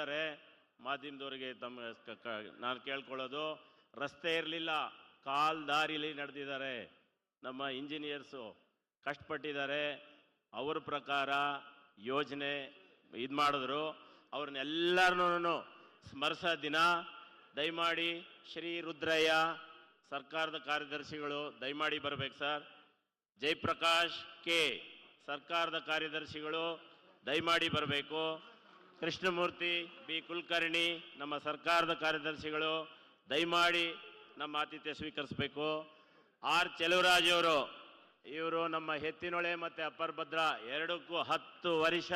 ಇದ್ದಾರೆ ಮಾಧ್ಯಮದವರಿಗೆ ತಮ್ಮ ನಾನು ಕೇಳ್ಕೊಳ್ಳೋದು, ರಸ್ತೆ ಇರಲಿಲ್ಲ, ಕಾಲ್ ದಾರಿಲಿ ನಡೆದಿದ್ದಾರೆ. ನಮ್ಮ ಇಂಜಿನಿಯರ್ಸು ಕಷ್ಟಪಟ್ಟಿದ್ದಾರೆ, ಅವ್ರ ಪ್ರಕಾರ ಯೋಜನೆ ಇದು ಮಾಡಿದ್ರು. ಅವ್ರನ್ನೆಲ್ಲರನ್ನೂ ಸ್ಮರಿಸೋ ದಿನ, ದಯಮಾಡಿ ಶ್ರೀ ರುದ್ರಯ್ಯ ಸರ್ಕಾರದ ಕಾರ್ಯದರ್ಶಿಗಳು, ದಯಮಾಡಿ ಬರಬೇಕು ಸರ್. ಜಯಪ್ರಕಾಶ್ ಕೆ ಸರ್ಕಾರದ ಕಾರ್ಯದರ್ಶಿಗಳು, ದಯಮಾಡಿ ಬರಬೇಕು. ಕೃಷ್ಣಮೂರ್ತಿ, ಬಿ. ಕುಲಕರ್ಣಿ, ನಮ್ಮ ಸರ್ಕಾರದ ಕಾರ್ಯದರ್ಶಿಗಳು, ದಯಮಾಡಿ ನಮ್ಮ ಆತಿಥ್ಯ ಸ್ವೀಕರಿಸಬೇಕು. ಆರ್. ಅವರು, ಇವರು ನಮ್ಮ ಹೆತ್ತಿನೊಳೆ ಮತ್ತು ಅಪ್ಪರ್ ಭದ್ರ ಎರಡಕ್ಕೂ ಹತ್ತು ವರ್ಷ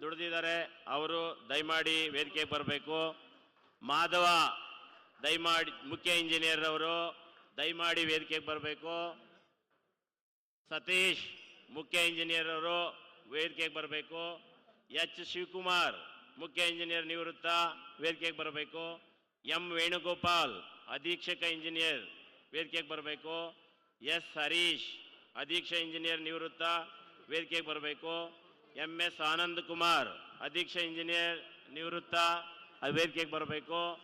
ದುಡಿದಿದ್ದಾರೆ. ಅವರು ದಯಮಾಡಿ ವೇದಿಕೆಗೆ ಬರಬೇಕು. ಮಾಧವ, ದಯಮಾಡಿ ಮುಖ್ಯ ಇಂಜಿನಿಯರ್ ಅವರು, ದಯಮಾಡಿ ವೇದಿಕೆಗೆ ಬರಬೇಕು. ಸತೀಶ್, ಮುಖ್ಯ ಇಂಜಿನಿಯರ್ ಅವರು, ವೇದಿಕೆಗೆ ಬರಬೇಕು. ಎಚ್. ಶಿವಕುಮಾರ್, ಮುಖ್ಯ ಇಂಜಿನಿಯರ್ ನಿವೃತ್ತ, ವೇದಿಕೆಗೆ ಬರಬೇಕು. ಎಂ. ವೇಣುಗೋಪಾಲ್, ಅಧೀಕ್ಷಕ ಇಂಜಿನಿಯರ್, ವೇದಿಕೆಗೆ ಬರಬೇಕು. ಎಸ್. ಹರೀಶ್ ಅಧೀಕ್ಷ ಇಂಜಿನಿಯರ್ ನಿವೃತ್ತ, ವೇದಿಕೆಗೆ ಬರಬೇಕು. ಎಂ. ಎಸ್. ಆನಂದ್ ಕುಮಾರ್ ಅಧೀಕ್ಷ ಇಂಜಿನಿಯರ್ ನಿವೃತ್ತ, ವೇದಿಕೆಗೆ ಬರಬೇಕು.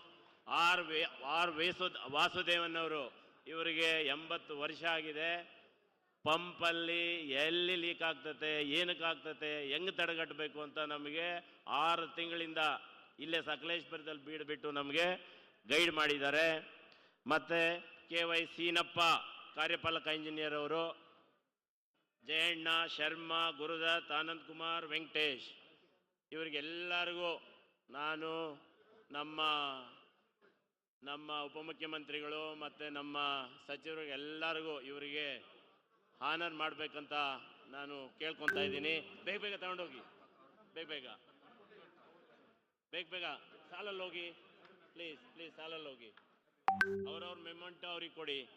ಆರ್. ವೇ. ಆರ್. ವೇಸು, ವಾಸುದೇವನ್ ಅವರು, ಇವರಿಗೆ ಎಂಬತ್ತು ವರ್ಷ ಆಗಿದೆ. ಪಂಪಲ್ಲಿ ಎಲ್ಲಿ ಲೀಕ್ ಆಗ್ತತೆ, ಏನಕ್ಕೆ ಆಗ್ತತೆ, ಹೆಂಗೆ ತಡೆಗಟ್ಟಬೇಕು ಅಂತ ನಮಗೆ ಆರು ತಿಂಗಳಿಂದ ಇಲ್ಲೇ ಸಕಲೇಶ್ಪುರದಲ್ಲಿ ಬೀಡ್ಬಿಟ್ಟು ನಮಗೆ ಗೈಡ್ ಮಾಡಿದ್ದಾರೆ. ಮತ್ತು ಕೆ ವೈ ಸೀನಪ್ಪ ಕಾರ್ಯಪಾಲಕ ಇಂಜಿನಿಯರ್ ಅವರು, ಜಯಣ್ಣ, ಶರ್ಮಾ, ಗುರುದತ್ ಆನಂದ್ ಕುಮಾರ್ ವೆಂಕಟೇಶ್, ಇವರಿಗೆಲ್ಲರಿಗೂ ನಾನು ನಮ್ಮ ನಮ್ಮ ಉಪಮುಖ್ಯಮಂತ್ರಿಗಳು ಮತ್ತು ನಮ್ಮ ಸಚಿವರಿಗೆಲ್ಲರಿಗೂ ಇವರಿಗೆ ಆನರ್ ಮಾಡಬೇಕಂತ ನಾನು ಕೇಳ್ಕೊತಾ ಇದ್ದೀನಿ. ಬೇಗ ಬೇಗ ತಗೊಂಡೋಗಿ. ಬೇಗ ಬೇಗ. ಬೇಗ ಬೇಗ. ಸಾಲಲ್ಲಿ ಹೋಗಿ. ಪ್ಲೀಸ್ ಪ್ಲೀಸ್ ಸಾಲಲ್ಲಿ ಹೋಗಿ. ಅವರವ್ರ ಮೆಮೆಂಟ್ ಅವ್ರಿಗೆ ಕೊಡಿ.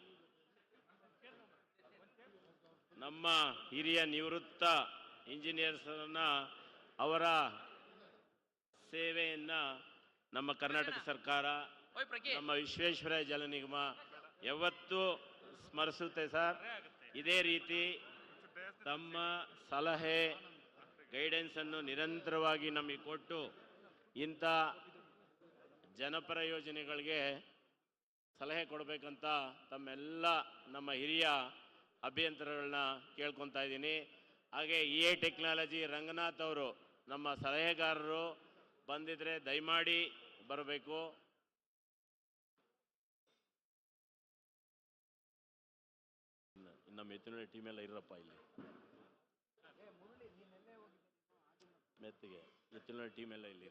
ನಮ್ಮ ಹಿರಿಯ ನಿವೃತ್ತ ಇಂಜಿನಿಯರ್ಸನ್ನ ಅವರ ಸೇವೆಯನ್ನ ನಮ್ಮ ಕರ್ನಾಟಕ ಸರ್ಕಾರ ನಮ್ಮ ವಿಶ್ವೇಶ್ವರ ಜಲ ನಿಗಮ ಯಾವತ್ತೂ ಸ್ಮರಿಸುತ್ತೆ ಸರ್. ಇದೇ ರೀತಿ ತಮ್ಮ ಸಲಹೆ ಗೈಡೆನ್ಸನ್ನು ನಿರಂತರವಾಗಿ ನಮಗೆ ಕೊಟ್ಟು ಇಂಥ ಜನಪರ ಯೋಜನೆಗಳಿಗೆ ಸಲಹೆ ಕೊಡಬೇಕಂತ ತಮ್ಮೆಲ್ಲ ನಮ್ಮ ಹಿರಿಯ ಅಭ್ಯಂತರಗಳನ್ನ ಕೇಳ್ಕೊತಾ ಇದ್ದೀನಿ. ಹಾಗೆ ಇ ಎ ಟೆಕ್ನಾಲಜಿ, ರಂಗನಾಥ್ ಅವರು ನಮ್ಮ ಸಲಹೆಗಾರರು ಬಂದಿದ್ರೆ ದಯಮಾಡಿ ಬರಬೇಕು. ನಮ್ಮ ಎತ್ತಿನ ಟೀಮೆಲ್ಲ ಇರಪ್ಪ ಇಲ್ಲಿ. ಮೆತ್ತಿಗೆ ಎತ್ತಿನ ಟೀಮ್ ಎಲ್ಲ ಇಲ್ಲಿ.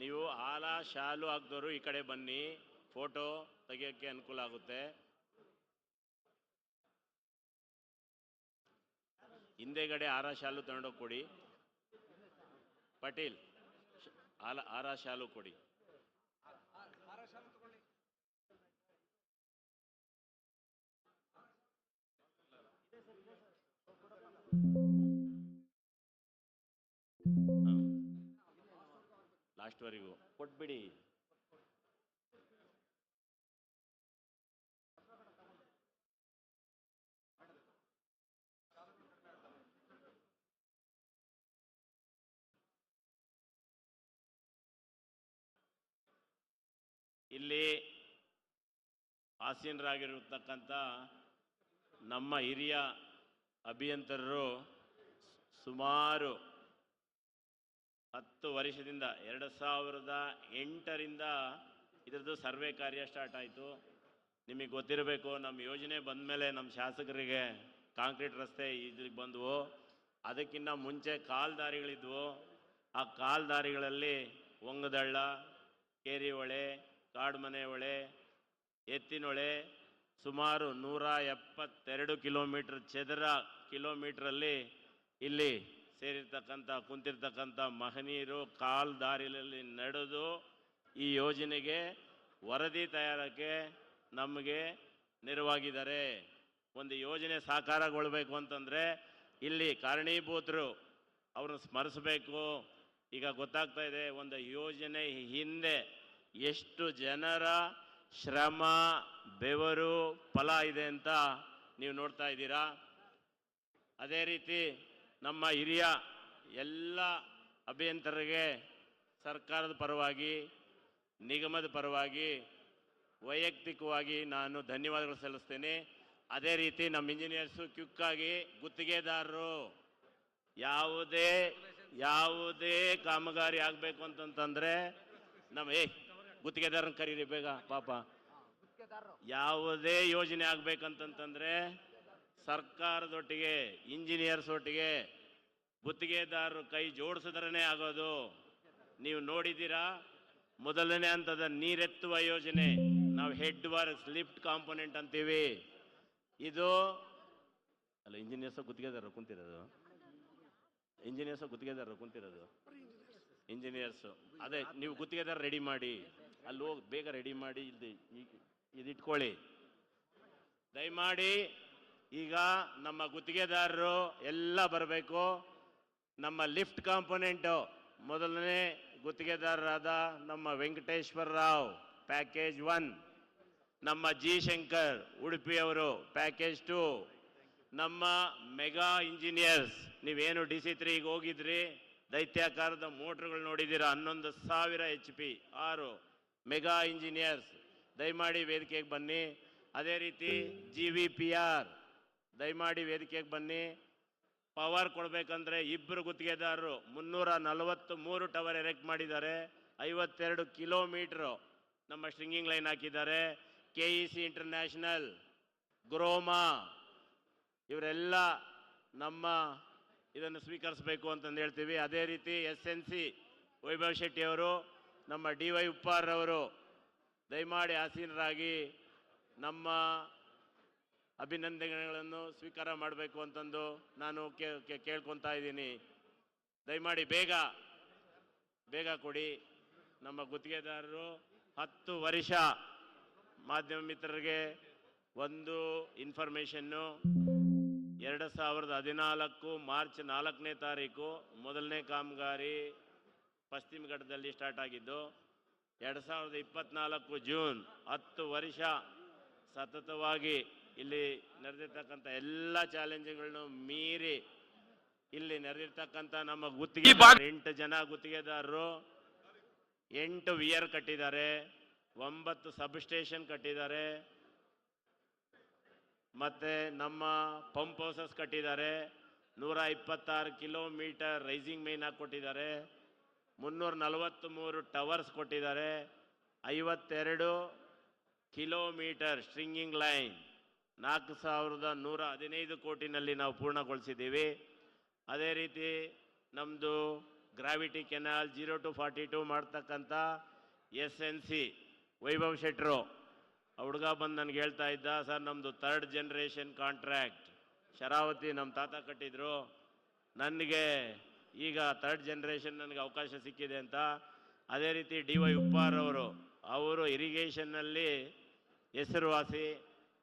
ನೀವು ಹಾಲ, ಶಾಲು ಹಾಕ್ದವರು ಈ ಕಡೆ ಬನ್ನಿ. ಫೋಟೋ ತೆಗಿಯೋಕ್ಕೆ ಅನುಕೂಲ ಆಗುತ್ತೆ. ಹಿಂದೆಗಡೆ ಆರ ಶಾಲು ತಗೊಂಡೋಗಿ ಕೊಡಿ. ಪಟೇಲ್ ಆಲ ಆರ ಶಾಲು ಕೊಡಿ. ಲಾಸ್ಟ್ವರೆಗೂ ಕೊಟ್ಬಿಡಿ. ಇಲ್ಲಿ ಆಸೀನರಾಗಿರತಕ್ಕಂಥ ನಮ್ಮ ಹಿರಿಯ ಅಭಿಯಂತರರು ಸುಮಾರು ಹತ್ತು ವರ್ಷದಿಂದ ಎರಡು ಸಾವಿರದ ಎಂಟರಿಂದ ಇದರದ್ದು ಸರ್ವೆ ಕಾರ್ಯ ಸ್ಟಾರ್ಟ್ ಆಯಿತು. ನಿಮಗೆ ಗೊತ್ತಿರಬೇಕು, ನಮ್ಮ ಯೋಜನೆ ಬಂದ ಮೇಲೆ ನಮ್ಮ ಶಾಸಕರಿಗೆ ಕಾಂಕ್ರೀಟ್ ರಸ್ತೆ ಇದ್ರಿಗೆ ಬಂದವು. ಅದಕ್ಕಿಂತ ಮುಂಚೆ ಕಾಲ್ ದಾರಿಗಳಿದ್ವು ಆ ಕಾಲ್ ದಾರಿಗಳಲ್ಲಿ ಒಂಗದಳ್ಳ ಕೇರಿ ಹೊಳೆ ಕಾಡುಮನೆ ಹೊಳೆ ಎತ್ತಿನೊಳೆ ಸುಮಾರು ನೂರ ಎಪ್ಪತ್ತೆರಡು ಕಿಲೋಮೀಟರ್, ಚದರ ಕಿಲೋಮೀಟ್ರಲ್ಲಿ ಇಲ್ಲಿ ಸೇರಿರ್ತಕ್ಕಂಥ, ಕುಂತಿರ್ತಕ್ಕಂಥ ಮಹನೀಯರು ಕಾಲ್ ದಾರಿಯಲ್ಲಿ ನಡೆದು ಈ ಯೋಜನೆಗೆ ವರದಿ ತಯಾರಕ್ಕೆ ನಮಗೆ ನೆರವಾಗಿದ್ದಾರೆ. ಒಂದು ಯೋಜನೆ ಸಾಕಾರಗೊಳ್ಬೇಕು ಅಂತಂದರೆ ಇಲ್ಲಿ ಕಾರಣೀಭೂತರು ಅವ್ರನ್ನ ಸ್ಮರಿಸಬೇಕು. ಈಗ ಗೊತ್ತಾಗ್ತಾ ಇದೆ, ಒಂದು ಯೋಜನೆ ಹಿಂದೆ ಎಷ್ಟು ಜನರ ಶ್ರಮ, ಬೆವರು, ಫಲ ಇದೆ ಅಂತ ನೀವು ನೋಡ್ತಾ ಇದ್ದೀರಾ? ಅದೇ ರೀತಿ ನಮ್ಮ ಹಿರಿಯ ಎಲ್ಲ ಅಭಿಯಂತರಿಗೆ ಸರ್ಕಾರದ ಪರವಾಗಿ ನಿಗಮದ ಪರವಾಗಿ ವೈಯಕ್ತಿಕವಾಗಿ ನಾನು ಧನ್ಯವಾದಗಳು ಸಲ್ಲಿಸ್ತೇನೆ. ಅದೇ ರೀತಿ ನಮ್ಮ ಇಂಜಿನಿಯರ್ಸು ಕ್ವಿಕ್ಕಾಗಿ ಗುತ್ತಿಗೆದಾರರು ಯಾವುದೇ ಯಾವುದೇ ಕಾಮಗಾರಿ ಆಗಬೇಕು ಅಂತಂತಂದರೆ ನಮ್ಮ ಏ ಗುತ್ತಿಗೆದಾರನ ಕರೀರಿ ಬೇಗ ಪಾಪ. ಯಾವುದೇ ಯೋಜನೆ ಆಗ್ಬೇಕಂತಂತಂದ್ರೆ ಸರ್ಕಾರದೊಟ್ಟಿಗೆ ಇಂಜಿನಿಯರ್ಸ್ ಒಟ್ಟಿಗೆ ಗುತ್ತಿಗೆದಾರರು ಕೈ ಜೋಡಿಸಿದ್ರೇ ಆಗೋದು. ನೀವು ನೋಡಿದ್ದೀರಾ? ಮೊದಲನೇ ಹಂತದ ನೀರೆತ್ತುವ ಯೋಜನೆ. ನಾವು ಹೆಡ್ ವರ್ಕ್ಸ್ ಲಿಫ್ಟ್ ಕಾಂಪೊನೆಂಟ್ ಅಂತೀವಿ. ಇದು ಅಲ್ಲ, ಇಂಜಿನಿಯರ್ಸ್ ಗುತ್ತಿಗೆದಾರರು ಕುಂತಿರೋದು. ಇಂಜಿನಿಯರ್ಸ್ ಗುತ್ತಿಗೆದಾರರು ಕುಂತಿರೋದು. ಇಂಜಿನಿಯರ್ಸ್. ಅದೇ, ನೀವು ಗುತ್ತಿಗೆದಾರ ರೆಡಿ ಮಾಡಿ. ಅಲ್ಲಿ ಹೋಗಿ ಬೇಗ ರೆಡಿ ಮಾಡಿ ಇಲ್ಲಿ ಇದಿಟ್ಕೊಳ್ಳಿ. ದಯಮಾಡಿ ಈಗ ನಮ್ಮ ಗುತ್ತಿಗೆದಾರರು ಎಲ್ಲ ಬರಬೇಕು. ನಮ್ಮ ಲಿಫ್ಟ್ ಕಾಂಪೊನೆಂಟು, ಮೊದಲನೇ ಗುತ್ತಿಗೆದಾರರಾದ ನಮ್ಮ ವೆಂಕಟೇಶ್ವರ ರಾವ್, ಪ್ಯಾಕೇಜ್ ಒನ್. ನಮ್ಮ ಜಿ ಶಂಕರ್ ಉಡುಪಿಯವರು ಪ್ಯಾಕೇಜ್ ಟು. ನಮ್ಮ ಮೆಗಾ ಇಂಜಿನಿಯರ್ಸ್, ನೀವೇನು ಡಿ ಸಿ ತ್ರೀಗೆ ಹೋಗಿದ್ರಿ? ದೈತ್ಯಾಕಾರದ ಮೋಟ್ರ್ಗಳು ನೋಡಿದ್ದೀರಾ? ಹನ್ನೊಂದು ಸಾವಿರ ಎಚ್ ಪಿ, ಆರು ಮೆಗಾ ಇಂಜಿನಿಯರ್ಸ್. ದಯಮಾಡಿ ವೇದಿಕೆಗೆ ಬನ್ನಿ. ಅದೇ ರೀತಿ ಜಿ ವಿ ಪಿ ಆರ್ ದಯಮಾಡಿ ವೇದಿಕೆಗೆ ಬನ್ನಿ. ಪವರ್ ಕೊಡಬೇಕಂದ್ರೆ ಇಬ್ಬರು ಗುತ್ತಿಗೆದಾರರು ಮುನ್ನೂರ ನಲವತ್ತು ಮೂರು ಟವರ್ ಎರೆಕ್ಟ್ ಮಾಡಿದ್ದಾರೆ. ಐವತ್ತೆರಡು ಕಿಲೋಮೀಟ್ರು ನಮ್ಮ ಸ್ಟ್ರಿಂಗಿಂಗ್ ಲೈನ್ ಹಾಕಿದ್ದಾರೆ. ಕೆ ಇ ಸಿ ಇಂಟರ್ನ್ಯಾಷನಲ್, ಗ್ರೋಮಾ, ಇವರೆಲ್ಲ ನಮ್ಮ ಇದನ್ನು ಸ್ವೀಕರಿಸಬೇಕು ಅಂತಂದು ಹೇಳ್ತೀವಿ. ಅದೇ ರೀತಿ S N C Vaibhav Shetty ಅವರು, ನಮ್ಮ ಡಿ ವೈ ಉಪ್ಪಾರ್ರವರು ದಯಮಾಡಿ ಆಸೀನರಾಗಿ ನಮ್ಮ ಅಭಿನಂದನೆಗಳನ್ನು ಸ್ವೀಕಾರ ಮಾಡಬೇಕು ಅಂತಂದು ನಾನು ಕೇಳ್ಕೊತಾ ಇದ್ದೀನಿ. ದಯಮಾಡಿ ಬೇಗ ಬೇಗ ಕೊಡಿ. ನಮ್ಮ ಗುತ್ತಿಗೆದಾರರು ಹತ್ತು ವರ್ಷ ಮಾಧ್ಯಮ ಮಿತ್ರರಿಗೆ ಒಂದು ಇನ್ಫಾರ್ಮೇಷನ್ನು. ಎರಡು ಸಾವಿರದ ಹದಿನಾಲ್ಕು ಮಾರ್ಚ್ ನಾಲ್ಕನೇ ತಾರೀಕು ಮೊದಲನೇ ಕಾಮಗಾರಿ ಪಶ್ಚಿಮ ಘಟ್ಟದಲ್ಲಿ ಸ್ಟಾರ್ಟ್ ಆಗಿದ್ದು, ಎರಡು ಸಾವಿರದ ಇಪ್ಪತ್ನಾಲ್ಕು ಜೂನ್ ಹತ್ತು ವರ್ಷ ಸತತವಾಗಿ ಇಲ್ಲಿ ನಡೆದಿರ್ತಕ್ಕಂಥ ಎಲ್ಲ ಚಾಲೆಂಜ್ಗಳನ್ನು ಮೀರಿ ಇಲ್ಲಿ ನಡೆದಿರ್ತಕ್ಕಂಥ ನಮ್ಮ ಗುತ್ತಿಗೆ ಎಂಟು ಜನ ಗುತ್ತಿಗೆದಾರರು ಎಂಟು ವಿಯರ್ ಕಟ್ಟಿದ್ದಾರೆ ಒಂಬತ್ತು ಸಬ್ ಸ್ಟೇಷನ್ ಕಟ್ಟಿದ್ದಾರೆ ಮತ್ತೆ ನಮ್ಮ ಪಂಪ್ ಹೌಸಸ್ ಕಟ್ಟಿದ್ದಾರೆ ನೂರ ಇಪ್ಪತ್ತಾರು ಕಿಲೋಮೀಟರ್ ರೈಸಿಂಗ್ ಮೈನ್ ಕೊಟ್ಟಿದ್ದಾರೆ ಮುನ್ನೂರ ನಲವತ್ತ್ ಮೂರು ಟವರ್ಸ್ ಕೊಟ್ಟಿದ್ದಾರೆ ಐವತ್ತೆರಡು ಕಿಲೋಮೀಟರ್ ಸ್ಟ್ರಿಂಗಿಂಗ್ ಲೈನ್. ನಾಲ್ಕು ಸಾವಿರದ ನೂರ ಹದಿನೈದು ಕೋಟಿನಲ್ಲಿ ನಾವು ಪೂರ್ಣಗೊಳಿಸಿದ್ದೀವಿ. ಅದೇ ರೀತಿ ನಮ್ಮದು gravity canal zero to forty two ಮಾಡ್ತಕ್ಕಂಥ ಎಸ್ ಎನ್ ಸಿ ವೈಭವ್ ಶೆಟ್ರು ಹುಡುಗ ಬಂದು ನನಗೆ ಹೇಳ್ತಾ ಇದ್ದ, ಸರ್ ನಮ್ಮದು ಥರ್ಡ್ ಜನ್ರೇಷನ್ ಕಾಂಟ್ರಾಕ್ಟ್ ಶರಾವತಿ ನಮ್ಮ ತಾತ ಕಟ್ಟಿದ್ರು. ನನಗೆ ಈಗ ಥರ್ಡ್ ಜನ್ರೇಷನ್ ನನಗೆ ಅವಕಾಶ ಸಿಕ್ಕಿದೆ ಅಂತ. ಅದೇ ರೀತಿ ಡಿ ವೈ ಉಪ್ಪಾರವರು ಅವರು ಇರಿಗೇಷನ್ನಲ್ಲಿ ಹೆಸರುವಾಸಿ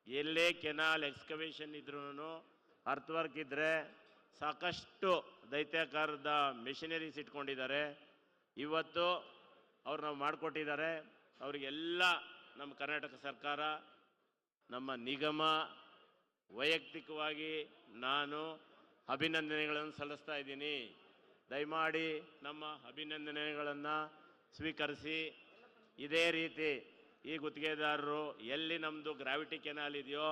ಎಲ್ಲೇ ಕೆನಾಲ್ ಎಕ್ಸ್ಕವೇಷನ್ ಇದ್ರೂ ಅರ್ತ್ ವರ್ಕ್ ಇದ್ದರೆ ಸಾಕಷ್ಟು ದೈತ್ಯಾಕಾರದ ಮೆಷಿನರೀಸ್ ಇಟ್ಕೊಂಡಿದ್ದಾರೆ. ಇವತ್ತು ಅವ್ರು ನಾವು ಮಾಡಿಕೊಟ್ಟಿದ್ದಾರೆ. ಅವರಿಗೆಲ್ಲ ನಮ್ಮ ಕರ್ನಾಟಕ ಸರ್ಕಾರ, ನಮ್ಮ ನಿಗಮ ವೈಯಕ್ತಿಕವಾಗಿ ನಾನು ಅಭಿನಂದನೆಗಳನ್ನು ಸಲ್ಲಿಸ್ತಾ ಇದ್ದೀನಿ. ದಯಮಾಡಿ ನಮ್ಮ ಅಭಿನಂದನೆಗಳನ್ನು ಸ್ವೀಕರಿಸಿ. ಇದೇ ರೀತಿ ಈ ಗುತ್ತಿಗೆದಾರರು ಎಲ್ಲಿ ನಮ್ಮದು ಗ್ರಾವಿಟಿ ಕೆನಾಲ್ ಇದೆಯೋ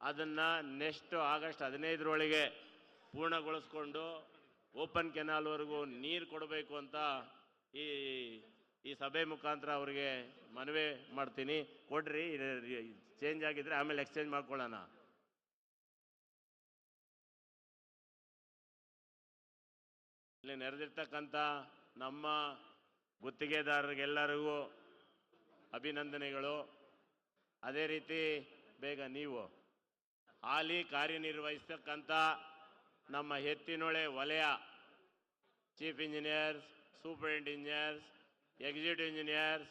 ಅದನ್ನು ನೆಕ್ಸ್ಟ್ ಆಗಸ್ಟ್ ಹದಿನೈದರೊಳಗೆ ಪೂರ್ಣಗೊಳಿಸ್ಕೊಂಡು ಓಪನ್ ಕೆನಾಲ್ವರೆಗೂ ನೀರು ಕೊಡಬೇಕು ಅಂತ ಈ ಈ ಸಭೆ ಮುಖಾಂತರ ಅವರಿಗೆ ಮನವಿ ಮಾಡ್ತೀನಿ. ಕೊಡ್ರಿ ಚೇಂಜ್ ಆಗಿದ್ರೆ ಆಮೇಲೆ ಎಕ್ಸ್ಚೇಂಜ್ ಮಾಡ್ಕೊಳ್ಳೋಣ. ಇಲ್ಲಿ ನೆರೆದಿರ್ತಕ್ಕಂಥ ನಮ್ಮ ಗುತ್ತಿಗೆದಾರರಿಗೆಲ್ಲರಿಗೂ ಅಭಿನಂದನೆಗಳು. ಅದೇ ರೀತಿ ಬೇಗ ನೀವು ಹಾಲಿ ಕಾರ್ಯನಿರ್ವಹಿಸ್ತಕ್ಕಂಥ ನಮ್ಮ ಎತ್ತಿನೊಳೆ ವಲಯ, chief engineers superint engineers executive engineers,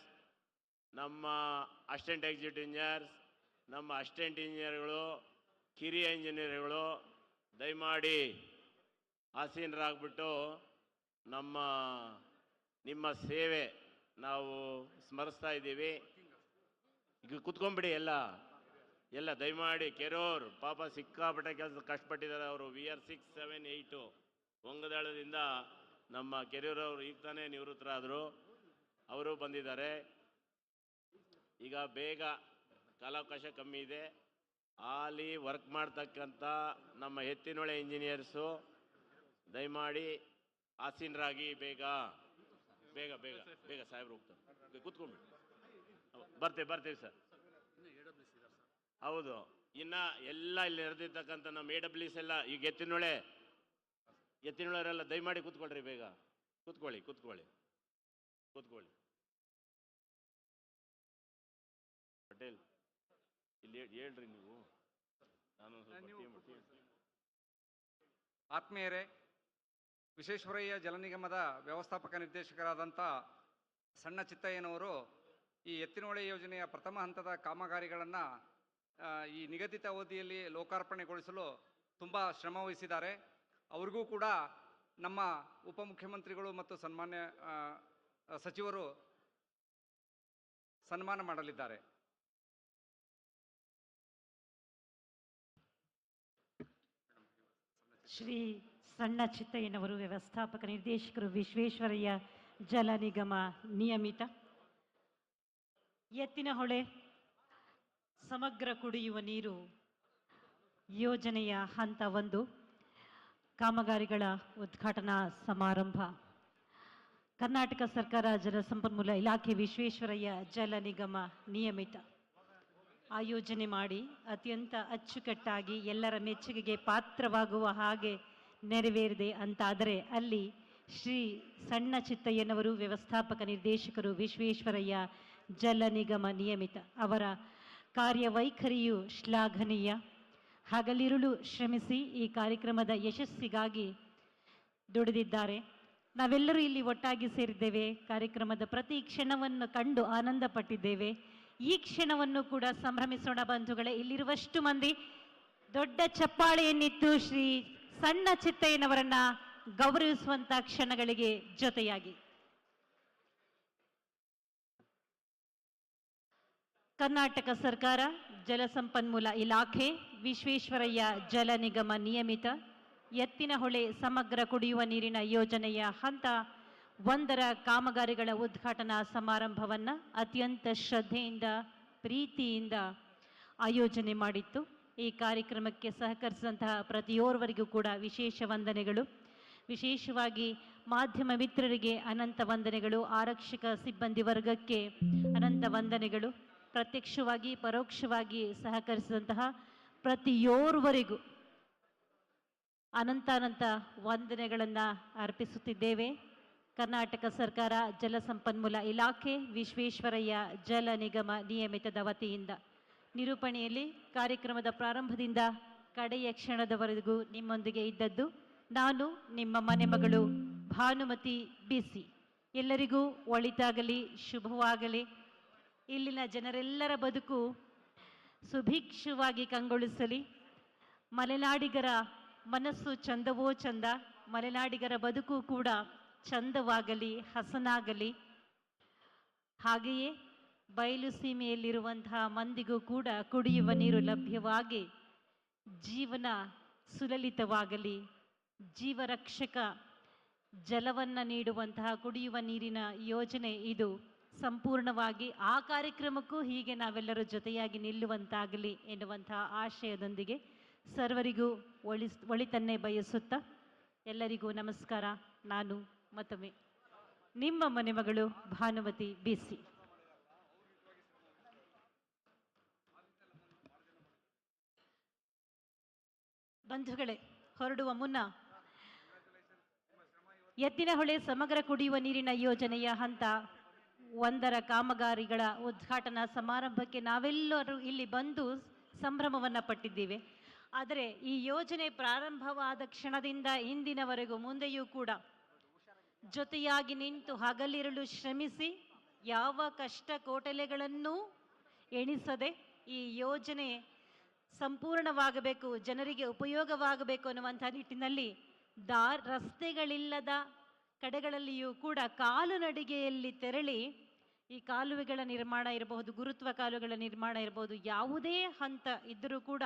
ನಮ್ಮ ಅಸಿಸ್ಟೆಂಟ್ ಎಕ್ಸಿಕ್ಯೂಟಿವ್ ಇಂಜಿನಿಯರ್ಸ್, ನಮ್ಮ ಅಸಿಸ್ಟೆಂಟ್ ಇಂಜಿನಿಯರ್ಗಳು, ಕಿರಿಯ ಇಂಜಿನಿಯರ್ಗಳು, ದಯಮಾಡಿ ಆಸೀನರಾಗ್ಬಿಟ್ಟು ನಮ್ಮ, ನಿಮ್ಮ ಸೇವೆ ನಾವು ಸ್ಮರಿಸ್ತಾ ಇದ್ದೀವಿ. ಈಗ ಕುತ್ಕೊಂಡ್ಬಿಡಿ ಎಲ್ಲ. ಎಲ್ಲ ದಯಮಾಡಿ ಕೆರೋರ್, ಪಾಪ ಸಿಕ್ಕಾಪಟ್ಟೆ ಕೆಲಸ ಕಷ್ಟಪಟ್ಟಿದ್ದಾರೆ ಅವರು. V R six seven eight ಒಂಗದಾಳದಿಂದ ನಮ್ಮ ಕೆರೆಯೂರವರು ಈಗ ತಾನೇ ನಿವೃತ್ತರಾದರು. ಅವರು ಬಂದಿದ್ದಾರೆ. ಈಗ ಬೇಗ ಕಾಲಾವಕಾಶ ಕಮ್ಮಿ ಇದೆ. ಅಲ್ಲಿ ವರ್ಕ್ ಮಾಡ್ತಕ್ಕಂಥ ನಮ್ಮ ಎತ್ತಿನೊಳೆ ಇಂಜಿನಿಯರ್ಸು ದಯಮಾಡಿ ಆಸೀನರಾಗಿ ಬೇಗ ಬೇಗ ಬೇಗ ಬೇಗ ಸಾಹೇಬ್ರು ಹೋಗ್ತಾರೆ. ಕೂತ್ಕೊಂಡ್ಬಿಡಿ. ಬರ್ತೇವೆ ಬರ್ತೇವೆ ಸರ್. ಹೌದು. ಇನ್ನ ಎಲ್ಲ ಇಲ್ಲಿ ನೆರೆದಿರ್ತಕ್ಕಂಥ ನಮ್ಮ ಎ ಡಬ್ಲ್ಯೂಸ್ ಎಲ್ಲ ಈಗ ಎತ್ತಿನೊಳೆ ಎತ್ತಿನೊಳೆಯವರೆಲ್ಲ ದಯಮಾಡಿ ಕೂತ್ಕೊಳ್ರಿ ಬೇಗ. ಕೂತ್ಕೊಳ್ಳಿ ಕೂತ್ಕೊಳ್ಳಿ. ಕೂತ್ಕೊಳ್ಳಿ. ಪಟೇಲ್ ಇಲ್ಲಿ ಹೇಳ್- ಹೇಳ್ರಿ ನೀವು. ನಾನು ಆತ್ಮೀಯರೇ ವಿಶ್ವೇಶ್ವರಯ್ಯ ಜಲ ನಿಗಮದ ವ್ಯವಸ್ಥಾಪಕ ನಿರ್ದೇಶಕರಾದಂಥ ಸಣ್ಣ ಚಿತ್ತಯ್ಯನವರು ಈ ಎತ್ತಿನಹೊಳೆ ಯೋಜನೆಯ ಪ್ರಥಮ ಹಂತದ ಕಾಮಗಾರಿಗಳನ್ನು ಈ ನಿಗದಿತ ಅವಧಿಯಲ್ಲಿ ಲೋಕಾರ್ಪಣೆಗೊಳಿಸಲು ತುಂಬ ಶ್ರಮವಹಿಸಿದ್ದಾರೆ ಅವ್ರಿಗೂ ಕೂಡ ನಮ್ಮ ಉಪಮುಖ್ಯಮಂತ್ರಿಗಳು ಮತ್ತು ಸನ್ಮಾನ್ಯ ಸಚಿವರು ಸನ್ಮಾನ ಮಾಡಲಿದ್ದಾರೆ. ಶ್ರೀ ಸಣ್ಣ ಚಿತ್ತಯ್ಯನವರು, ವ್ಯವಸ್ಥಾಪಕ ನಿರ್ದೇಶಕರು ವಿಶ್ವೇಶ್ವರಯ್ಯ ಜಲ ನಿಗಮ ನಿಯಮಿತ. ಎತ್ತಿನಹೊಳೆ ಸಮಗ್ರ ಕುಡಿಯುವ ನೀರು ಯೋಜನೆಯ ಹಂತ ಒಂದು. ಕಾಮಗಾರಿಗಳ ಉದ್ಘಾಟನಾ ಸಮಾರಂಭ. ಕರ್ನಾಟಕ ಸರ್ಕಾರ ಜಲಸಂಪನ್ಮೂಲ ಇಲಾಖೆ ವಿಶ್ವೇಶ್ವರಯ್ಯ ಜಲ ನಿಗಮ ನಿಯಮಿತ. ಆಯೋಜನೆ ಮಾಡಿ ಅತ್ಯಂತ ಅಚ್ಚುಕಟ್ಟಾಗಿ ಎಲ್ಲರ ಮೆಚ್ಚುಗೆಗೆ ಪಾತ್ರವಾಗುವ ಹಾಗೆ ನೆರವೇರಿದೆ ಅಂತಾದರೆ ಅಲ್ಲಿ ಶ್ರೀ ಸಣ್ಣ ಚಿತ್ತಯ್ಯನವರು, ವ್ಯವಸ್ಥಾಪಕ ನಿರ್ದೇಶಕರು, ವಿಶ್ವೇಶ್ವರಯ್ಯ ಜಲ ನಿಗಮ ನಿಯಮಿತ. ಅವರ ಕಾರ್ಯವೈಖರಿಯು ಶ್ಲಾಘನೀಯ. ಹಗಲಿರುಳು ಶ್ರಮಿಸಿ ಈ ಕಾರ್ಯಕ್ರಮದ ಯಶಸ್ಸಿಗಾಗಿ ದುಡಿದಿದ್ದಾರೆ. ನಾವೆಲ್ಲರೂ ಇಲ್ಲಿ ಒಟ್ಟಾಗಿ ಸೇರಿದ್ದೇವೆ. ಕಾರ್ಯಕ್ರಮದ ಪ್ರತಿ ಕ್ಷಣವನ್ನು ಕಂಡು ಆನಂದ ಪಟ್ಟಿದ್ದೇವೆ ಈ ಕ್ಷಣವನ್ನು ಕೂಡ ಸಂಭ್ರಮಿಸೋಣ ಬಂಧುಗಳೇ. ಇಲ್ಲಿರುವಷ್ಟು ಮಂದಿ ದೊಡ್ಡ ಚಪ್ಪಾಳೆಯನ್ನಿತ್ತು ಶ್ರೀ ಸಣ್ಣ ಚಿತ್ತಯ್ಯನವರನ್ನ ಗೌರವಿಸುವಂತ ಕ್ಷಣಗಳಿಗೆ ಜೊತೆಯಾಗಿ. ಕರ್ನಾಟಕ ಸರ್ಕಾರ ಜಲಸಂಪನ್ಮೂಲ ಇಲಾಖೆ ವಿಶ್ವೇಶ್ವರಯ್ಯ ಜಲ ನಿಗಮ ನಿಯಮಿತ ಎತ್ತಿನಹೊಳೆ ಸಮಗ್ರ ಕುಡಿಯುವ ನೀರಿನ ಯೋಜನೆಯ ಹಂತ ಒಂದರ ಕಾಮಗಾರಿಗಳ ಉದ್ಘಾಟನಾ ಸಮಾರಂಭವನ್ನು ಅತ್ಯಂತ ಶ್ರದ್ಧೆಯಿಂದ, ಪ್ರೀತಿಯಿಂದ ಆಯೋಜನೆ ಮಾಡಿತ್ತು. ಈ ಕಾರ್ಯಕ್ರಮಕ್ಕೆ ಸಹಕರಿಸಿದಂತಹ ಪ್ರತಿಯೋರ್ವರಿಗೂ ಕೂಡ ವಿಶೇಷ ವಂದನೆಗಳು. ವಿಶೇಷವಾಗಿ ಮಾಧ್ಯಮ ಮಿತ್ರರಿಗೆ ಅನಂತ ವಂದನೆಗಳು. ಆರಕ್ಷಕ ಸಿಬ್ಬಂದಿ ವರ್ಗಕ್ಕೆ ಅನಂತ ವಂದನೆಗಳು. ಪ್ರತ್ಯಕ್ಷವಾಗಿ, ಪರೋಕ್ಷವಾಗಿ ಸಹಕರಿಸಿದಂತಹ ಪ್ರತಿಯೋರ್ವರಿಗೂ ಅನಂತಾನಂತ ವಂದನೆಗಳನ್ನು ಅರ್ಪಿಸುತ್ತಿದ್ದೇವೆ. ಕರ್ನಾಟಕ ಸರ್ಕಾರ ಜಲಸಂಪನ್ಮೂಲ ಇಲಾಖೆ ವಿಶ್ವೇಶ್ವರಯ್ಯ ಜಲ ನಿಗಮ ನಿಯಮಿತದ ವತಿಯಿಂದ. ನಿರೂಪಣೆಯಲ್ಲಿ ಕಾರ್ಯಕ್ರಮದ ಪ್ರಾರಂಭದಿಂದ ಕಡೆಯ ಕ್ಷಣದವರೆಗೂ ನಿಮ್ಮೊಂದಿಗೆ ಇದ್ದದ್ದು ನಾನು, ನಿಮ್ಮ ಮನೆ ಮಗಳು ಭಾನುಮತಿ ಬಿಸಿ. ಎಲ್ಲರಿಗೂ ಒಳಿತಾಗಲಿ, ಶುಭವಾಗಲಿ. ಇಲ್ಲಿನ ಜನರೆಲ್ಲರ ಬದುಕು ಸುಭಿಕ್ಷವಾಗಿ ಕಂಗೊಳಿಸಲಿ. ಮಲೆನಾಡಿಗರ ಮನಸ್ಸು ಚಂದವೋ ಚಂದ, ಮಲೆನಾಡಿಗರ ಬದುಕು ಕೂಡ ಚಂದವಾಗಲಿ, ಹಸನಾಗಲಿ. ಹಾಗೆಯೇ ಬಯಲು ಸೀಮೆಯಲ್ಲಿರುವಂತಹ ಮಂದಿಗೂ ಕೂಡ ಕುಡಿಯುವ ನೀರು ಲಭ್ಯವಾಗಿ ಜೀವನ ಸುಲಲಿತವಾಗಲಿ. ಜೀವರಕ್ಷಕ ಜಲವನ್ನು ನೀಡುವಂತಹ ಕುಡಿಯುವ ನೀರಿನ ಯೋಜನೆ ಇದು. ಸಂಪೂರ್ಣವಾಗಿ ಆ ಕಾರ್ಯಕ್ರಮಕ್ಕೂ ಹೀಗೆ ನಾವೆಲ್ಲರೂ ಜೊತೆಯಾಗಿ ನಿಲ್ಲುವಂತಾಗಲಿ ಎನ್ನುವಂತಹ ಆಶಯದೊಂದಿಗೆ ಸರ್ವರಿಗೂ ಒಳಿಸ್ ಒಳಿತನ್ನೇ ಬಯಸುತ್ತಾ ಎಲ್ಲರಿಗೂ ನಮಸ್ಕಾರ. ನಾನು ಮತ್ತೊಮ್ಮೆ ನಿಮ್ಮ ಮನೆಮಗಳು ಭಾನುಮತಿ ಬಿಸಿ ಬಂಧುಗಳೇ, ಹೊರಡುವ ಮುನ್ನ ಎತ್ತಿನಹೊಳೆ ಸಮಗ್ರ ಕುಡಿಯುವ ನೀರಿನ ಯೋಜನೆಯ ಹಂತ ಒಂದರ ಕಾಮಗಾರಿಗಳ ಉದ್ಘಾಟನಾ ಸಮಾರಂಭಕ್ಕೆ ನಾವೆಲ್ಲರೂ ಇಲ್ಲಿ ಬಂದು ಸಂಭ್ರಮವನ್ನು ಪಟ್ಟಿದ್ದೀವಿ. ಆದರೆ ಈ ಯೋಜನೆ ಪ್ರಾರಂಭವಾದ ಕ್ಷಣದಿಂದ ಇಂದಿನವರೆಗೂ ಮುಂದೆಯೂ ಕೂಡ ಜೊತೆಯಾಗಿ ನಿಂತು ಹಗಲಿರಲು ಶ್ರಮಿಸಿ ಯಾವ ಕಷ್ಟ ಕೋಟಲೆಗಳನ್ನೂ ಎಣಿಸದೆ ಈ ಯೋಜನೆ ಸಂಪೂರ್ಣವಾಗಬೇಕು, ಜನರಿಗೆ ಉಪಯೋಗವಾಗಬೇಕು ಅನ್ನುವಂಥ ನಿಟ್ಟಿನಲ್ಲಿ ದಾ ರಸ್ತೆಗಳಿಲ್ಲದ ಕಡೆಗಳಲ್ಲಿಯೂ ಕೂಡ ಕಾಲು ನಡಿಗೆಯಲ್ಲಿ ತೆರಳಿ ಈ ಕಾಲುವೆಗಳ ನಿರ್ಮಾಣ ಇರಬಹುದು, ಗುರುತ್ವ ಕಾಲುವೆಗಳ ನಿರ್ಮಾಣ ಇರಬಹುದು, ಯಾವುದೇ ಹಂತ ಇದ್ದರೂ ಕೂಡ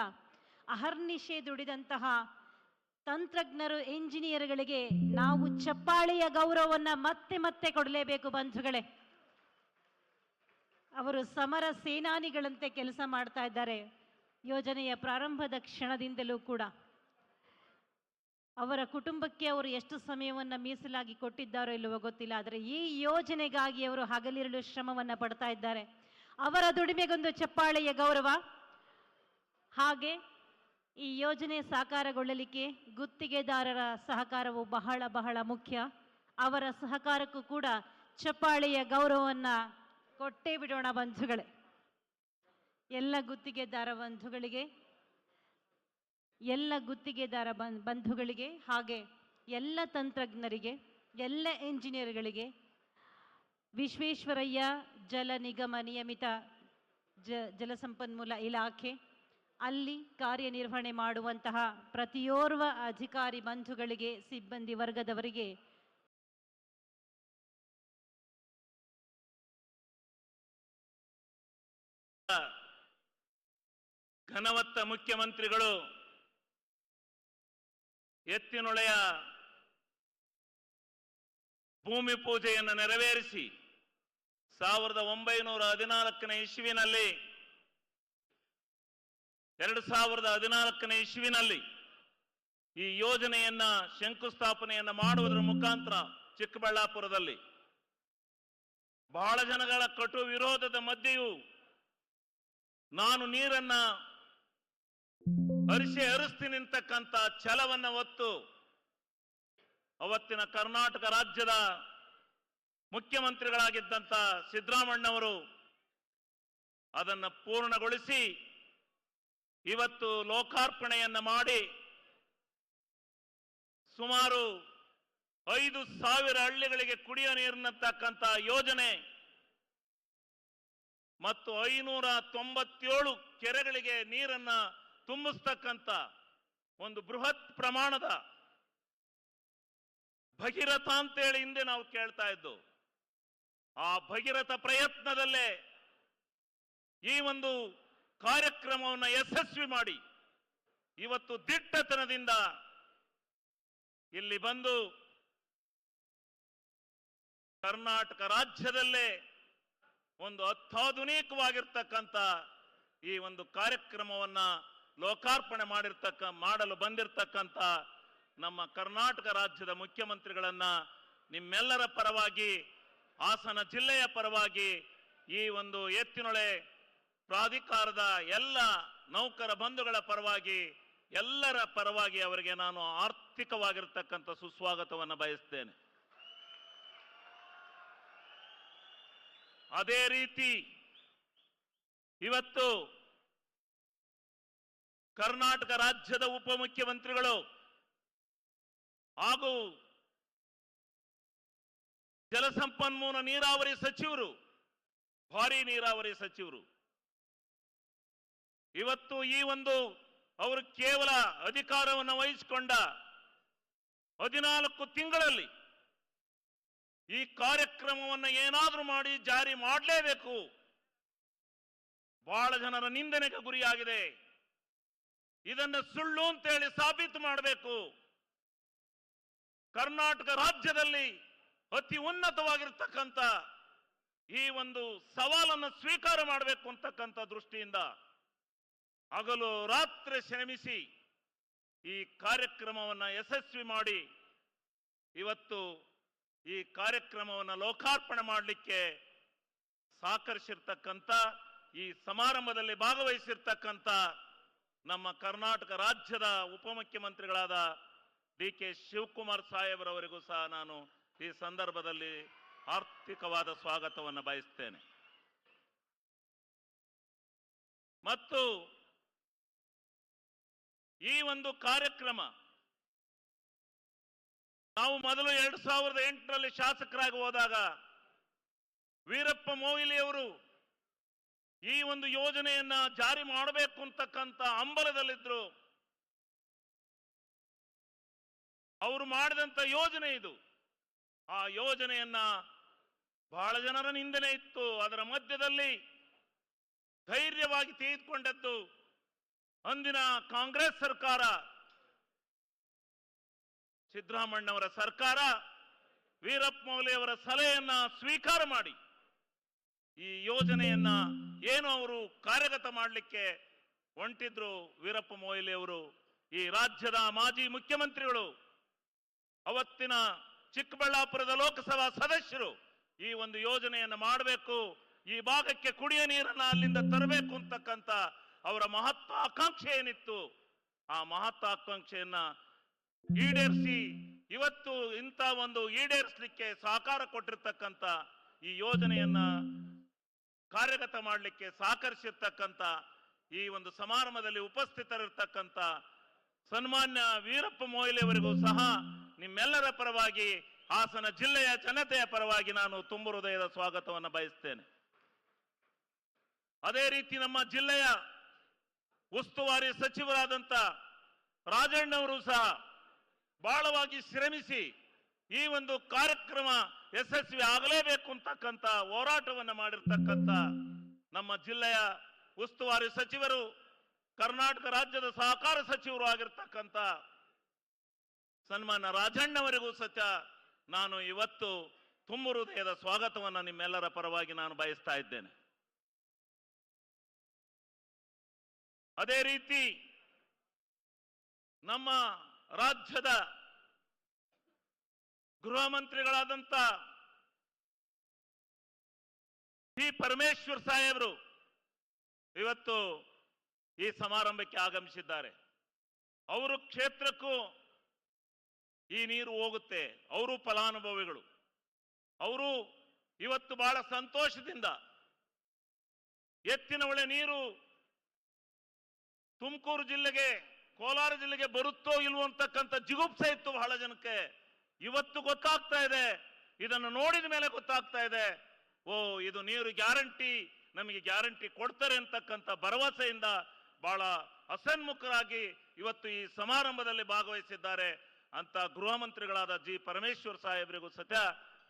ಅಹರ್ನಿಶೆ ದುಡಿದಂತಹ ತಂತ್ರಜ್ಞರು, ಎಂಜಿನಿಯರ್ಗಳಿಗೆ ನಾವು ಚಪ್ಪಾಳೆಯ ಗೌರವವನ್ನ ಮತ್ತೆ ಮತ್ತೆ ಕೊಡಲೇಬೇಕು ಬಂಧುಗಳೇ. ಅವರು ಸಮರ ಸೇನಾನಿಗಳಂತೆ ಕೆಲಸ ಮಾಡ್ತಾ ಇದ್ದಾರೆ. ಯೋಜನೆಯ ಪ್ರಾರಂಭದ ಕ್ಷಣದಿಂದಲೂ ಕೂಡ ಅವರ ಕುಟುಂಬಕ್ಕೆ ಅವರು ಎಷ್ಟು ಸಮಯವನ್ನ ಮೀಸಲಾಗಿ ಕೊಟ್ಟಿದ್ದಾರೋ ಇಲ್ಲವೋ ಗೊತ್ತಿಲ್ಲ. ಆದರೆ ಈ ಯೋಜನೆಗಾಗಿ ಅವರು ಹಗಲಿರಲು ಶ್ರಮವನ್ನ ಪಡ್ತಾ ಇದ್ದಾರೆ. ಅವರ ದುಡಿಮೆಗೊಂದು ಚಪ್ಪಾಳೆಯ ಗೌರವ ಹಾಗೆ ಈ ಯೋಜನೆ ಸಾಕಾರಗೊಳ್ಳಲಿಕ್ಕೆ ಗುತ್ತಿಗೆದಾರರ ಸಹಕಾರವು ಬಹಳ ಬಹಳ ಮುಖ್ಯ. ಅವರ ಸಹಕಾರಕ್ಕೂ ಕೂಡ ಚಪ್ಪಾಳೆಯ ಗೌರವವನ್ನ ಕೊಟ್ಟೇ ಬಿಡೋಣ ಬಂಧುಗಳೇ. ಎಲ್ಲ ಗುತ್ತಿಗೆದಾರ ಬಂಧುಗಳಿಗೆ, ಎಲ್ಲ ಗುತ್ತಿಗೆದಾರ ಬಂಧುಗಳಿಗೆ ಹಾಗೆ ಎಲ್ಲ ತಂತ್ರಜ್ಞರಿಗೆ, ಎಲ್ಲ ಇಂಜಿನಿಯರ್ಗಳಿಗೆ ವಿಶ್ವೇಶ್ವರಯ್ಯ ಜಲ ನಿಗಮ ನಿಯಮಿತ ಜ ಜಲಸಂಪನ್ಮೂಲ ಇಲಾಖೆ, ಅಲ್ಲಿ ಕಾರ್ಯನಿರ್ವಹಣೆ ಮಾಡುವಂತಹ ಪ್ರತಿಯೋರ್ವ ಅಧಿಕಾರಿ ಬಂಧುಗಳಿಗೆ, ಸಿಬ್ಬಂದಿ ವರ್ಗದವರಿಗೆ ಘನವತ್ತ ಮುಖ್ಯಮಂತ್ರಿಗಳು ಎತ್ತಿನೊಳೆಯ ಭೂಮಿ ಪೂಜೆಯನ್ನು ನೆರವೇರಿಸಿ ಸಾವಿರದ ಒಂಬೈನೂರ ಹದಿನಾಲ್ಕನೇ ಇಸ್ವಿನಲ್ಲಿ, ಎರಡು ಸಾವಿರದ ಹದಿನಾಲ್ಕನೇ ಇಸ್ವಿನಲ್ಲಿ ಈ ಯೋಜನೆಯನ್ನ ಶಂಕುಸ್ಥಾಪನೆಯನ್ನ ಮಾಡುವುದರ ಮುಖಾಂತರ ಚಿಕ್ಕಬಳ್ಳಾಪುರದಲ್ಲಿ ಬಹಳ ಜನಗಳ ಕಟು ವಿರೋಧದ ಮಧ್ಯೆಯೂ ನಾನು ನೀರನ್ನ ಹರಿಸಿ ಅರಿಸ್ತಿ ನಿಂತಕ್ಕಂಥ ಛಲವನ್ನ ಹೊತ್ತು ಅವತ್ತಿನ ಕರ್ನಾಟಕ ರಾಜ್ಯದ ಮುಖ್ಯಮಂತ್ರಿಗಳಾಗಿದ್ದಂಥ ಸಿದ್ದರಾಮಣ್ಣವರು ಅದನ್ನ ಪೂರ್ಣಗೊಳಿಸಿ ಇವತ್ತು ಲೋಕಾರ್ಪಣೆಯನ್ನ ಮಾಡಿ ಸುಮಾರು ಐದು ಸಾವಿರ ಹಳ್ಳಿಗಳಿಗೆ ಕುಡಿಯುವ ನೀರಿನತಕ್ಕಂಥ ಯೋಜನೆ ಮತ್ತು ಐನೂರ ತೊಂಬತ್ತೇಳು ಕೆರೆಗಳಿಗೆ ನೀರನ್ನ ತುಂಬಿಸ್ತಕ್ಕಂಥ ಒಂದು ಬೃಹತ್ ಪ್ರಮಾಣದ ಭಗೀರಥ ಅಂತೇಳಿ ಹಿಂದೆ ನಾವು ಕೇಳ್ತಾ ಇದ್ದು, ಆ ಭಗೀರಥ ಪ್ರಯತ್ನದಲ್ಲೇ ಈ ಒಂದು ಕಾರ್ಯಕ್ರಮವನ್ನು ಯಶಸ್ವಿ ಮಾಡಿ ಇವತ್ತು ದಿಟ್ಟತನದಿಂದ ಇಲ್ಲಿ ಬಂದು ಕರ್ನಾಟಕ ರಾಜ್ಯದಲ್ಲೇ ಒಂದು ಅತ್ಯಾಧುನಿಕವಾಗಿರ್ತಕ್ಕಂಥ ಈ ಒಂದು ಕಾರ್ಯಕ್ರಮವನ್ನ ಲೋಕಾರ್ಪಣೆ ಮಾಡಿರ್ತಕ್ಕ, ಮಾಡಲು ಬಂದಿರತಕ್ಕಂಥ ನಮ್ಮ ಕರ್ನಾಟಕ ರಾಜ್ಯದ ಮುಖ್ಯಮಂತ್ರಿಗಳನ್ನ ನಿಮ್ಮೆಲ್ಲರ ಪರವಾಗಿ, ಹಾಸನ ಜಿಲ್ಲೆಯ ಪರವಾಗಿ ಈ ಒಂದು ಎತ್ತಿನೊಳೆ ಪ್ರಾಧಿಕಾರದ ಎಲ್ಲ ನೌಕರ ಬಂಧುಗಳ ಪರವಾಗಿ, ಎಲ್ಲರ ಪರವಾಗಿ ಅವರಿಗೆ ನಾನು ಆರ್ಥಿಕವಾಗಿರ್ತಕ್ಕಂಥ ಸುಸ್ವಾಗತವನ್ನು ಬಯಸ್ತೇನೆ. ಅದೇ ರೀತಿ, ಇವತ್ತು ಕರ್ನಾಟಕ ರಾಜ್ಯದ ಉಪಮುಖ್ಯಮಂತ್ರಿಗಳು ಹಾಗೂ ಜಲಸಂಪನ್ಮೂಲ ನೀರಾವರಿ ಸಚಿವರು, ಭಾರಿ ನೀರಾವರಿ ಸಚಿವರು. ಇವತ್ತು ಈ ಒಂದು ಅವರು ಕೇವಲ ಅಧಿಕಾರವನ್ನು ವಹಿಸಿಕೊಂಡ ಹದಿನಾಲ್ಕು ತಿಂಗಳಲ್ಲಿ ಈ ಕಾರ್ಯಕ್ರಮವನ್ನು ಏನಾದರೂ ಮಾಡಿ ಜಾರಿ ಮಾಡಲೇಬೇಕು. ಬಹಳ ಜನರ ನಿಂದನೆಗೆ ಗುರಿಯಾಗಿದೆ. ಇದನ್ನು ಸುಳ್ಳು ಅಂತೇಳಿ ಸಾಬೀತು ಮಾಡಬೇಕು. ಕರ್ನಾಟಕ ರಾಜ್ಯದಲ್ಲಿ ಅತಿ ಉನ್ನತವಾಗಿರ್ತಕ್ಕಂಥ ಈ ಒಂದು ಸವಾಲನ್ನು ಸ್ವೀಕಾರ ಮಾಡಬೇಕು ಅಂತಕ್ಕಂಥ ದೃಷ್ಟಿಯಿಂದ ಹಗಲು ರಾತ್ರಿ ಶ್ರಮಿಸಿ ಈ ಕಾರ್ಯಕ್ರಮವನ್ನು ಯಶಸ್ವಿ ಮಾಡಿ ಇವತ್ತು ಈ ಕಾರ್ಯಕ್ರಮವನ್ನು ಲೋಕಾರ್ಪಣೆ ಮಾಡಲಿಕ್ಕೆ ಸಹಕರಿಸಿರ್ತಕ್ಕಂಥ ಈ ಸಮಾರಂಭದಲ್ಲಿ ಭಾಗವಹಿಸಿರ್ತಕ್ಕಂಥ ನಮ್ಮ ಕರ್ನಾಟಕ ರಾಜ್ಯದ ಉಪಮುಖ್ಯಮಂತ್ರಿಗಳಾದ ಡಿ ಕೆ ಶಿವಕುಮಾರ್ ಸಾಹೇಬರವರಿಗೂ ಸಹ ನಾನು ಈ ಸಂದರ್ಭದಲ್ಲಿ ಆರ್ಥಿಕವಾದ ಸ್ವಾಗತವನ್ನು ಬಯಸ್ತೇನೆ. ಮತ್ತು ಈ ಒಂದು ಕಾರ್ಯಕ್ರಮ ನಾವು ಮೊದಲು ಎರಡ್ ಸಾವಿರದ ಎಂಟರಲ್ಲಿ ಶಾಸಕರಾಗಿ ಹೋದಾಗ ವೀರಪ್ಪ ಮೊಯ್ಲಿಯವರು ಈ ಒಂದು ಯೋಜನೆಯನ್ನ ಜಾರಿ ಮಾಡಬೇಕು ಅಂತಕ್ಕಂಥ ಅಂಬಲದಲ್ಲಿದ್ರು. ಅವರು ಮಾಡಿದಂತ ಯೋಜನೆ ಇದು. ಆ ಯೋಜನೆಯನ್ನ ಬಹಳ ಜನರ ನಿಂದನೆ ಇತ್ತು. ಅದರ ಮಧ್ಯದಲ್ಲಿ ಧೈರ್ಯವಾಗಿ ತೆಗೆದುಕೊಂಡದ್ದು ಅಂದಿನ ಕಾಂಗ್ರೆಸ್ ಸರ್ಕಾರ. ಸಿದ್ದರಾಮಣ್ಣವರ ಸರ್ಕಾರ ವೀರಪ್ಪ ಮೌಲೆಯವರ ಸಲಹೆಯನ್ನ ಸ್ವೀಕಾರ ಮಾಡಿ. ಈ ಯೋಜನೆಯನ್ನ ಏನು ಅವರು ಕಾರ್ಯಗತ ಮಾಡಲಿಕ್ಕೆ ಹೊಂಟಿದ್ರು ವೀರಪ್ಪ ಮೊಯ್ಲಿ ಅವರು, ಈ ರಾಜ್ಯದ ಮಾಜಿ ಮುಖ್ಯಮಂತ್ರಿಗಳು, ಅವತ್ತಿನ ಚಿಕ್ಕಬಳ್ಳಾಪುರದ ಲೋಕಸಭಾ ಸದಸ್ಯರು ಈ ಒಂದು ಯೋಜನೆಯನ್ನು ಮಾಡಬೇಕು, ಈ ಭಾಗಕ್ಕೆ ಕುಡಿಯ ನೀರನ್ನ ಅಲ್ಲಿಂದ ತರಬೇಕು ಅಂತಕ್ಕಂಥ ಅವರ ಮಹತ್ವಾಕಾಂಕ್ಷೆ ಏನಿತ್ತು, ಆ ಮಹತ್ವಾಕಾಂಕ್ಷೆಯನ್ನ ಈಡೇರಿಸಿ ಇವತ್ತು ಇಂಥ ಒಂದು ಈಡೇರಿಸಲಿಕ್ಕೆ ಸಹಕಾರ ಕೊಟ್ಟಿರ್ತಕ್ಕಂಥ ಈ ಯೋಜನೆಯನ್ನ ಕಾರ್ಯಗತ ಮಾಡಲಿಕ್ಕೆ ಸಹಕರಿಸಿರ್ತಕ್ಕಂಥ ಈ ಒಂದು ಸಮಾರಂಭದಲ್ಲಿ ಉಪಸ್ಥಿತರಿರ್ತಕ್ಕಂಥ ಸನ್ಮಾನ್ಯ ವೀರಪ್ಪ ಮೊಯ್ಲಿ ಅವರಿಗೂ ಸಹ ನಿಮ್ಮೆಲ್ಲರ ಪರವಾಗಿ, ಹಾಸನ ಜಿಲ್ಲೆಯ ಜನತೆಯ ಪರವಾಗಿ ನಾನು ತುಂಬು ಹೃದಯದ ಸ್ವಾಗತವನ್ನು ಬಯಸ್ತೇನೆ. ಅದೇ ರೀತಿ ನಮ್ಮ ಜಿಲ್ಲೆಯ ಉಸ್ತುವಾರಿ ಸಚಿವರಾದಂತ ರಾಜಣ್ಣವರು ಸಹ ಬಹಳವಾಗಿ ಶ್ರಮಿಸಿ ಈ ಒಂದು ಕಾರ್ಯಕ್ರಮ ಯಶಸ್ವಿ ಆಗಲೇಬೇಕು ಅಂತಕ್ಕಂಥ ಹೋರಾಟವನ್ನು ಮಾಡಿರ್ತಕ್ಕಂಥ ನಮ್ಮ ಜಿಲ್ಲೆಯ ಉಸ್ತುವಾರಿ ಸಚಿವರು, ಕರ್ನಾಟಕ ರಾಜ್ಯದ ಸಹಕಾರ ಸಚಿವರು ಆಗಿರ್ತಕ್ಕಂತ ಸನ್ಮಾನ ರಾಜಣ್ಣವರಿಗೂ ಸತ್ಯ ನಾನು ಇವತ್ತು ತುಂಬು ಹೃದಯದ ಸ್ವಾಗತವನ್ನು ನಿಮ್ಮೆಲ್ಲರ ಪರವಾಗಿ ನಾನು ಬಯಸ್ತಾ ಇದ್ದೇನೆ. ಅದೇ ರೀತಿ ನಮ್ಮ ರಾಜ್ಯದ ಗೃಹ ಮಂತ್ರಿಗಳಾದಂತ ಪಿ ಪರಮೇಶ್ವರ್ ಸಾಹೇಬರು ಇವತ್ತು ಈ ಸಮಾರಂಭಕ್ಕೆ ಆಗಮಿಸಿದ್ದಾರೆ. ಅವರು ಕ್ಷೇತ್ರಕ್ಕೂ ಈ ನೀರು ಹೋಗುತ್ತೆ. ಅವರು ಫಲಾನುಭವಿಗಳು. ಅವರು ಇವತ್ತು ಬಹಳ ಸಂತೋಷದಿಂದ ಎತ್ತಿನ ಹೊಳೆ ನೀರು ತುಮಕೂರು ಜಿಲ್ಲೆಗೆ, ಕೋಲಾರ ಜಿಲ್ಲೆಗೆ ಬರುತ್ತೋ ಇಲ್ವೋ ಅಂತಕ್ಕಂಥ ಜಿಗುಪ್ಸೆ ಇತ್ತು ಬಹಳ ಜನಕ್ಕೆ. ಇವತ್ತು ಗೊತ್ತಾಗ್ತಾ ಇದೆ. ಇದನ್ನು ನೋಡಿದ ಮೇಲೆ ಗೊತ್ತಾಗ್ತಾ ಇದೆ. ಓ, ಇದು ನೀರು ಗ್ಯಾರಂಟಿ, ನಮಗೆ ಗ್ಯಾರಂಟಿ ಕೊಡ್ತಾರೆ ಅಂತಕ್ಕಂಥ ಭರವಸೆಯಿಂದ ಬಹಳ ಅಸನ್ಮುಖರಾಗಿ ಇವತ್ತು ಈ ಸಮಾರಂಭದಲ್ಲಿ ಭಾಗವಹಿಸಿದ್ದಾರೆ ಅಂತ ಗೃಹ ಮಂತ್ರಿಗಳಾದ ಜಿ. ಪರಮೇಶ್ವರ್ ಸಾಹೇಬರಿಗೂ ಸತ್ಯ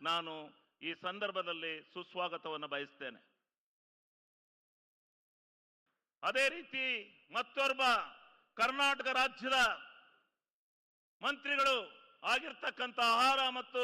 ನಾನು ಈ ಸಂದರ್ಭದಲ್ಲಿ ಸುಸ್ವಾಗತವನ್ನು ಬಯಸ್ತೇನೆ. ಅದೇ ರೀತಿ ಮತ್ತೊರ್ಬ ಕರ್ನಾಟಕ ರಾಜ್ಯದ ಮಂತ್ರಿಗಳು ಆಗಿರ್ತಕ್ಕಂಥ ಆಹಾರ ಮತ್ತು